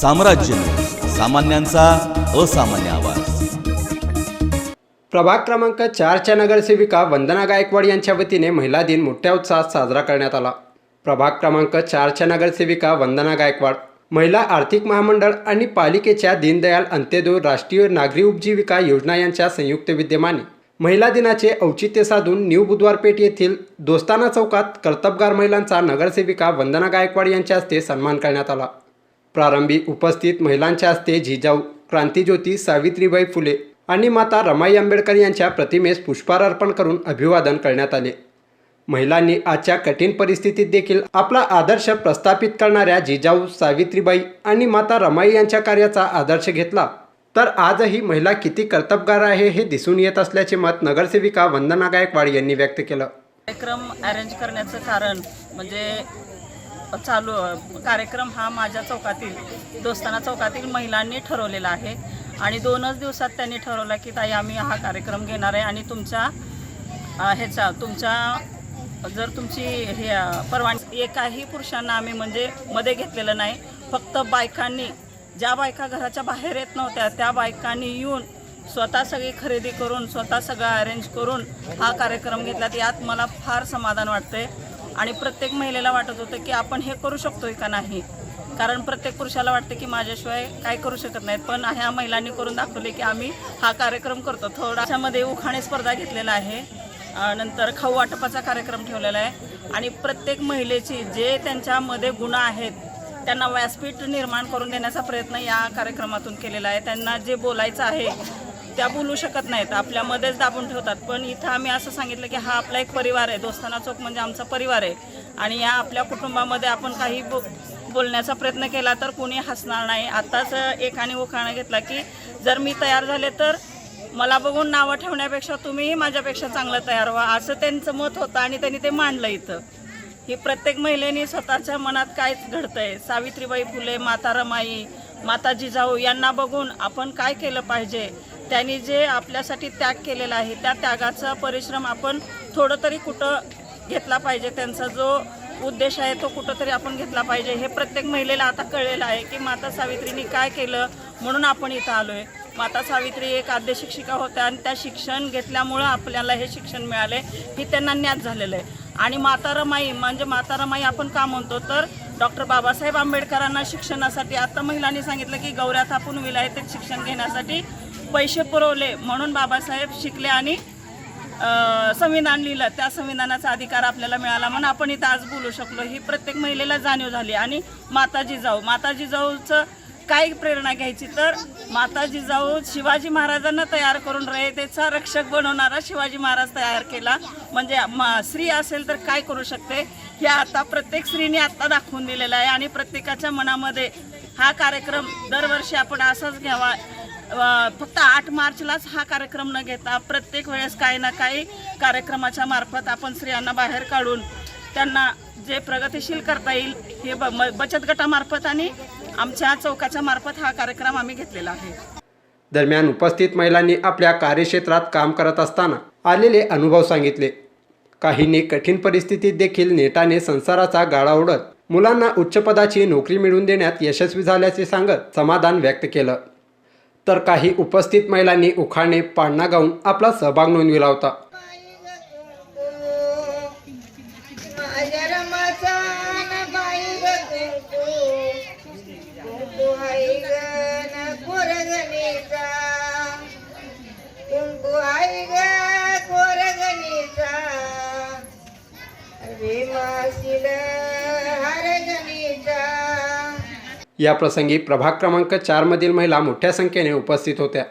साम्राज्य सामान्यांचा असामान्य आवाज. प्रभाग क्रमांक चारच्या नगरसेविका वंदना गायकवाड यांच्या वतीने महिला दिन मोठ्या उत्साहात साजरा करण्यात आला. प्रभाग क्रमांक चारच्या नगरसेविका वंदना गायकवाड महिला आर्थिक महामंडळ आणि पालिकेच्या दीनदयाल अंत्योदय राष्ट्रीय नागरी उपजीविका योजना यांच्या संयुक्त विद्यमाने महिला दिनाचे औचित्य साधून न्यू बुधवारपेठ येथील दोस्ताना चौकात कर्तबगार महिलांचा नगरसेविका वंदना गायकवाड यांच्या हस्ते सन्मान करण्यात आला. प्रारंभी उपस्थित महिलांच्या हस्ते जिजाऊ क्रांतीज्योती सावित्रीबाई फुले आणि माता रमाई आंबेडकर यांच्या प्रतिमेस पुष्पहार अर्पण करून अभिवादन करण्यात आले. महिलांनी आजच्या कठीण परिस्थितीत देखील आपला आदर्श प्रस्थापित करणाऱ्या जिजाऊ सावित्रीबाई आणि माता रमाई यांच्या कार्याचा आदर्श घेतला. तर आजही महिला किती कर्तबगार आहे हे दिसून येत असल्याचे मत नगरसेविका वंदना गायकवाड यांनी व्यक्त केलं. कार्यक्रम अरेंज करण्याचं कारण म्हणजे चालू कार्यक्रम हा माझ्या चौकातील दोस्ताना चौकातील महिलांनी ठरवलेला आहे. आणि दोनच दिवसात त्यांनी ठरवलं की ताई आम्ही हा कार्यक्रम घेणार आहे आणि तुमच्या ह्याचा तुमच्या जर तुमची हे परवानगी एकाही पुरुषांना आम्ही म्हणजे मध्ये घेतलेलं नाही. फक्त बायकांनी ज्या बायका घराच्या बाहेर येत नव्हत्या त्या बायकांनी येऊन स्वतः सगळी खरेदी करून स्वतः सगळं अरेंज करून हा कार्यक्रम घेतला. यात मला फार समाधान वाटते आणि प्रत्येक महिलेला वाटत होतं की आपण हे करू शकतोय का नाही? कारण प्रत्येक पुरुषाला वाटतं की माझ्याशिवाय काय करू शकत नाहीत. पण ह्या महिलांनी करून दाखवले की आम्ही हा कार्यक्रम करतो. थोडाशामध्ये उखाणे स्पर्धा घेतलेला आहे. नंतर खाऊ वाटपाचा कार्यक्रम ठेवलेला आहे. आणि प्रत्येक महिलेची जे त्यांच्यामध्ये गुण आहेत त्यांना व्यासपीठ निर्माण करून देण्याचा प्रयत्न या कार्यक्रमातून केलेला आहे. त्यांना जे बोलायचं आहे त्या बोलू शकत नाहीत. आपल्यामध्येच दाबून ठेवतात. पण इथं आम्ही असं सांगितलं की हा आपला एक परिवार आहे. दोस्ताना चौक म्हणजे आमचा परिवार आहे. आणि या आपल्या कुटुंबामध्ये आपण काही बो बोलण्याचा प्रयत्न केला तर कोणी हसणार नाही. आत्ताच एकाने उखाणा घेतला की जर मी तयार झाले तर मला बघून नावं ठेवण्यापेक्षा तुम्हीही माझ्यापेक्षा चांगलं तयार व्हा. असं त्यांचं मत होतं आणि त्यांनी ते मांडलं इथं. ही प्रत्येक महिलेने स्वतःच्या मनात काय घडतंय. सावित्रीबाई फुले माता रमाई माता जिजाऊ यांना बघून आपण काय केलं पाहिजे? त्यांनी जे आपल्यासाठी त्याग केलेला आहे त्या त्यागाचा परिश्रम आपण थोडं तरी कुठं घेतला पाहिजे त्यांचा जो उद्देश आहे तो कुठंतरी आपण घेतला पाहिजे हे प्रत्येक महिलेला आता कळलेलं आहे की माता सावित्रीनी काय केलं म्हणून आपण इथं आलोय. माता सावित्री एक आद्य शिक्षिका होत्या आणि त्या शिक्षण घेतल्यामुळं आपल्याला हे शिक्षण मिळाले हे त्यांना ज्ञात झालेलं आहे. आणि माता रमाई म्हणजे माता रमाई आपण का म्हणतो? तर डॉक्टर बाबासाहेब आंबेडकरांना शिक्षणासाठी आता महिलांनी सांगितलं की गौऱ्या थापून विलायतेत शिक्षण घेण्यासाठी पैसे पुरवले म्हणून बाबासाहेब शिकले आणि संविधान लिहिलं. त्या संविधानाचा अधिकार आपल्याला मिळाला म्हणून आपण इथं आज बोलू शकलो. ही प्रत्येक महिलेला जाणीव झाली. आणि माता जिजाऊ माता जिजाऊचं काय प्रेरणा घ्यायची तर माता जिजाऊ शिवाजी महाराजांना तयार करून रयतेचा रक्षक बनवणारा शिवाजी महाराज तयार केला. म्हणजे मा- स्त्री असेल तर काय करू शकते? हे आता प्रत्येक स्त्रीने आत्ता दाखवून दिलेलं आहे. आणि प्रत्येकाच्या मनामध्ये हा कार्यक्रम दरवर्षी आपण असाच घ्यावा. फक्त आठ मार्चलाच हा कार्यक्रम न घेता प्रत्येक वेळेस काही ना काही कार्यक्रमाच्या मार्फत आपण स्त्रियांना बाहेर काढून त्यांना जे प्रगतिशील करता येईल हे ब म- बचत गटामार्फत आणि आमच्या चौकाच्या मार्फत हा कार्यक्रम आम्ही घेतलेला आहे. दरम्यान उपस्थित महिलांनी आपल्या कार्यक्षेत्रात काम करत असताना आलेले अनुभव सांगितले. काहींनी कठीण परिस्थितीत देखील नेटाने संसाराचा गाळा ओढत मुलांना उच्च पदाची नोकरी मिळवून देण्यात यशस्वी झाल्याचे सांगत समाधान व्यक्त केलं. तर काही उपस्थित महिलांनी उखाणे पाळणा गाऊन आपला सहभाग नोंदविला होता. या प्रसंगी प्रभाग क्रमांक चारमधील महिला मोठ्या संख्येने उपस्थित होत्या.